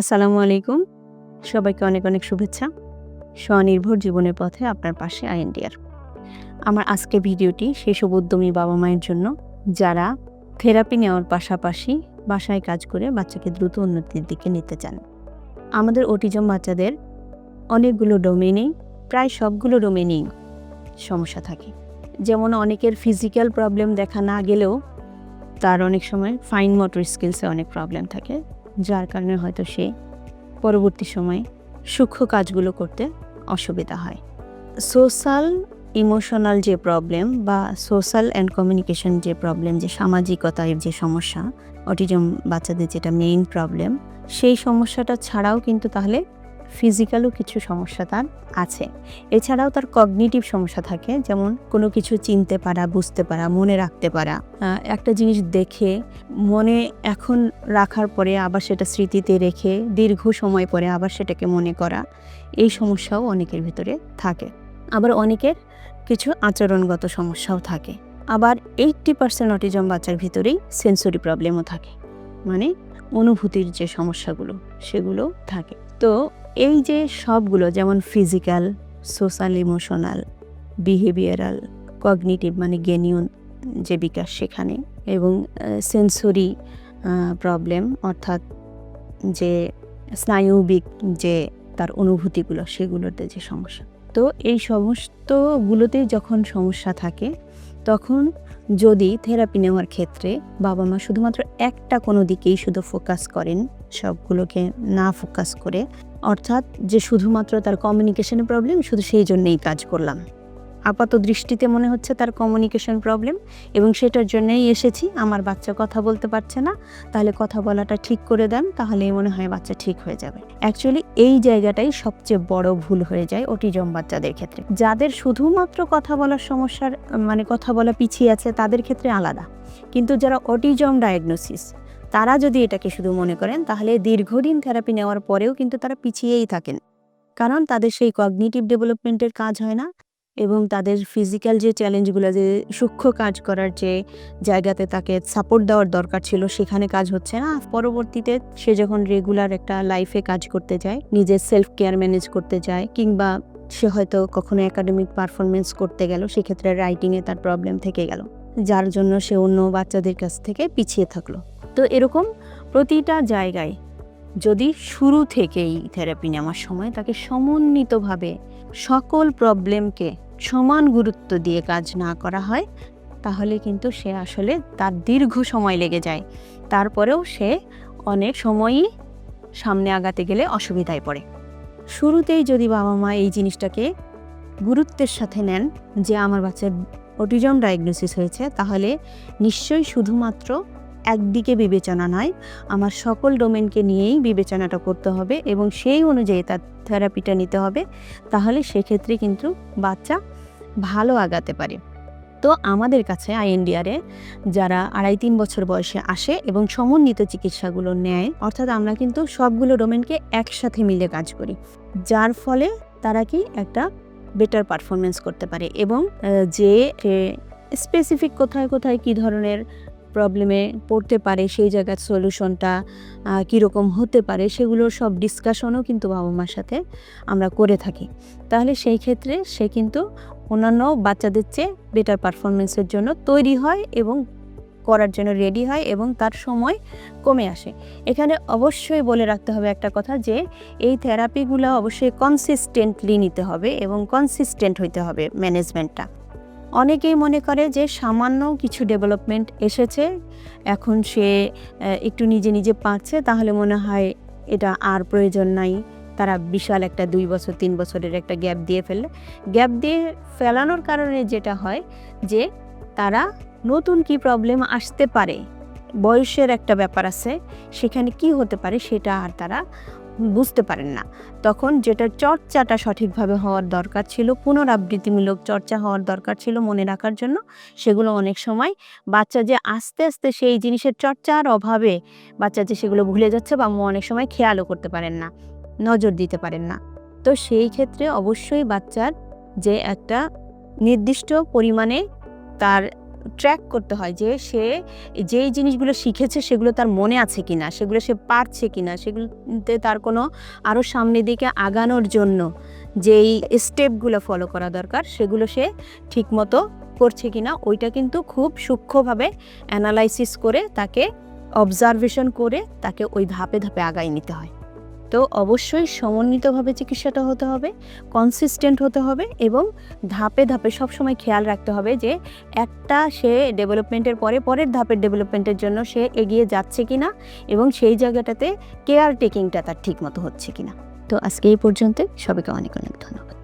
আসসালামু আলাইকুম। সবাইকে অনেক অনেক শুভেচ্ছা। স্বনির্ভর জীবনের পথে আপনার পাশে আইএনডিআর আমার আজকে ভিডিওটি সেসব উদ্যমী বাবা মায়ের জন্য, যারা থেরাপি নেওয়ার পাশাপাশি বাসায় কাজ করে বাচ্চাকে দ্রুত উন্নতির দিকে নিতে চান। আমাদের অটিজম বাচ্চাদের অনেকগুলো ডোমেনেই প্রায় সবগুলো ডোমেনেই সমস্যা থাকে। যেমন অনেকের ফিজিক্যাল প্রবলেম দেখা না গেলেও, তার অনেক সময় ফাইন মোটর স্কিলসে অনেক প্রবলেম থাকে। যার কারণে হয়তো সে পরবর্তী সময়ে সূক্ষ্ম কাজগুলো করতে অসুবিধা হয়। সোশ্যাল ইমোশনাল যে প্রবলেম বা সোশ্যাল অ্যান্ড কমিউনিকেশন যে প্রবলেম যে সামাজিকতার যে সমস্যা অটিজম বাচ্চাদের যেটা মেইন প্রবলেম সেই সমস্যাটা ছাড়াও কিন্তু তাহলে ফিজিক্যালও কিছু সমস্যা তার আছে। এছাড়াও তার কগনিটিভ সমস্যা থাকে, যেমন কোনো কিছু চিনতে পারা, বুঝতে পারা, মনে রাখতে পারা। একটা জিনিস দেখে, মনে এখন রাখার পরে আবার সেটা স্মৃতিতে রেখে, দীর্ঘ সময় পরে আবার সেটাকে মনে করা, এই সমস্যাও অনেকের ভিতরে থাকে। আবার অনেকের কিছু আচরণগত সমস্যাও থাকে। আবার এইটটি পার্সেন্ট অটিজম বাচ্চার ভিতরেই সেন্সরি প্রবলেমও থাকে। মানে অনুভূতির যে সমস্যাগুলো, সেগুলো থাকে। তো এই যে সবগুলো, যেমন physical social emotional behavioural cognitive মানে জ্ঞানীয় যে বিকাশ সেখানে এবং সেন্সরি প্রবলেম অর্থাৎ যে স্নায়ুবিক যে তার অনুভূতিগুলো, সেগুলোতে যে সমস্যা। তো এই সমস্তগুলোতেই যখন সমস্যা থাকে তখন যদি থেরাপি নেওয়ার ক্ষেত্রে বাবা মা শুধুমাত্র একটা কোনো দিকেই শুধু ফোকাস করেন, সবগুলোকে না ফোকাস করে, অর্থাৎ যে শুধুমাত্র তার কমিউনিকেশনের প্রবলেম শুধু সেই জন্যেই কাজ করলাম। আপাত দৃষ্টিতে মনে হচ্ছে তার কমিউনিকেশন প্রবলেম এবং সেটার জন্যই এসেছি। আমার বাচ্চা কথা বলতে পারছে না। তাহলে কথা বলাটা ঠিক করে দেন, তাহলেই মনে হয় বাচ্চা ঠিক হয়ে যাবে। অ্যাকচুয়ালি এই জায়গাটাই সবচেয়ে বড় ভুল হয়ে যায় অটিজম বাচ্চাদের ক্ষেত্রে। যাদের শুধুমাত্র কথা বলার সমস্যার মানে কথা বলা পিছিয়ে আছে, তাদের ক্ষেত্রে আলাদা। কিন্তু যারা অটিজম ডায়াগনোসিস তারা যদি এটাকে শুধু মনে করেন, তাহলে দীর্ঘদিন থেরাপি নেওয়ার পরেও কিন্তু তারা পিছিয়েই থাকেন। কারণ তাদের সেই কগনিটিভ ডেভেলপমেন্টের কাজ হয় না। এবং তাদের ফিজিক্যাল যে চ্যালেঞ্জগুলো যে সূক্ষ্ম কাজ করার যে জায়গাতে তাকে সাপোর্ট দেওয়ার দরকার ছিল, সেখানে কাজ হচ্ছে না। পরবর্তীতে সে যখন রেগুলার একটা লাইফে কাজ করতে যায়, নিজের সেলফ কেয়ার ম্যানেজ করতে যায়, কিংবা সে হয়তো কখনো একাডেমিক পারফরমেন্স করতে গেল, সেক্ষেত্রে রাইটিংয়ে তার প্রবলেম থেকে গেল। যার জন্য সে অন্য বাচ্চাদের কাছ থেকে পিছিয়ে থাকল। তো এরকম প্রতিটা জায়গায় যদি শুরু থেকেই থেরাপি নেওয়ার সময় তাকে সমন্বিতভাবে সকল প্রবলেমকে সমান গুরুত্ব দিয়ে কাজ না করা হয়, তাহলে কিন্তু সে আসলে তার দীর্ঘ সময় লেগে যায়। তারপরেও সে অনেক সময়ই সামনে আগাতে গেলে অসুবিধায় পড়ে। শুরুতেই যদি বাবা মা এই জিনিসটাকে গুরুত্বের সাথে নেন যে, আমার বাচ্চার অটিজম ডায়াগনোসিস হয়েছে, তাহলে নিশ্চয়ই শুধুমাত্র একদিকে বিবেচনা নয়, আমার সকল ডোমেনকে নিয়েই বিবেচনাটা করতে হবে এবং সেই অনুযায়ী তার থেরাপিটা নিতে হবে, তাহলে সেক্ষেত্রে কিন্তু বাচ্চা ভালো আগাতে পারে। তো আমাদের কাছে আইএনডিআরে যারা আড়াই তিন বছর বয়সে আসে এবং সমন্বিত চিকিৎসাগুলো নেয়, অর্থাৎ আমরা কিন্তু সবগুলো ডোমেনকে একসাথে মিলে কাজ করি, যার ফলে তারা কি একটা বেটার পারফরমেন্স করতে পারে এবং যে স্পেসিফিক কোথায় কোথায় কী ধরনের প্রবলেমে পড়তে পারে, সেই জায়গার সলিউশনটা কীরকম হতে পারে, সেগুলোর সব ডিসকাশনও কিন্তু বাবা মার সাথে আমরা করে থাকি। তাহলে সেই ক্ষেত্রে সে কিন্তু অন্যান্য বাচ্চাদের চেয়ে বেটার পারফরমেন্সের জন্য তৈরি হয় এবং করার জন্য রেডি হয় এবং তার সময় কমে আসে। এখানে অবশ্যই বলে রাখতে হবে একটা কথা যে, এই থেরাপিগুলো অবশ্যই কনসিস্টেন্টলি নিতে হবে এবং কনসিস্টেন্ট হইতে হবে ম্যানেজমেন্টটা অনেকেই মনে করে যে সামান্য কিছু ডেভেলপমেন্ট এসেছে, এখন সে একটু নিজে নিজে পাচ্ছে তাহলে মনে হয় এটা আর প্রয়োজন নাই। তারা বিশাল একটা দুই বছর, তিন বছরের একটা গ্যাপ দিয়ে ফেললে। গ্যাপ দিয়ে ফেলানোর কারণে যেটা হয় যে তারা নতুন কি প্রবলেম আসতে পারে, বয়সের একটা ব্যাপার আছে, সেখানে কি হতে পারে সেটা আর তারা বুঝতে পারেন না। তখন যেটা চর্চাটা সঠিকভাবে হওয়ার দরকার ছিল, পুনরাবৃত্তিমূলক চর্চা হওয়ার দরকার ছিল মনে রাখার জন্য, সেগুলো অনেক সময় বাচ্চা যে আস্তে আস্তে সেই জিনিসের চর্চার অভাবে বাচ্চা যে সেগুলো ভুলে যাচ্ছে বা অনেক সময় খেয়ালও করতে পারেন না, নজর দিতে পারেন না। তো সেই ক্ষেত্রে অবশ্যই বাচ্চার যে একটা নির্দিষ্ট পরিমাণে তার ট্র্যাক করতে হয় যে সে যেই জিনিসগুলো শিখেছে সেগুলো তার মনে আছে কিনা, সেগুলো সে পারছে কিনা, সেগুলোতে তার কোনো আরও সামনের দিকে আগানোর জন্য যেই স্টেপগুলো ফলো করা দরকার সেগুলো সে ঠিকমতো করছে কিনা, ওইটা কিন্তু খুব সূক্ষ্মভাবে অ্যানালাইসিস করে তাকে অবজারভেশন করে তাকে ওই ধাপে ধাপে আগায় নিতে হয়। তো অবশ্যই সমন্বিতভাবে চিকিৎসাটা হতে হবে কনসিস্টেন্ট হতে হবে এবং ধাপে ধাপে সবসময় খেয়াল রাখতে হবে যে একটা সে ডেভেলপমেন্টের পরে পরের ধাপের ডেভেলপমেন্টের জন্য সে এগিয়ে যাচ্ছে কি না এবং সেই জায়গাটাতে কেয়ার টেকিংটা তার ঠিক মতো হচ্ছে কিনা। তো আজকে এই পর্যন্ত সবাইকে অনেক অনেক ধন্যবাদ।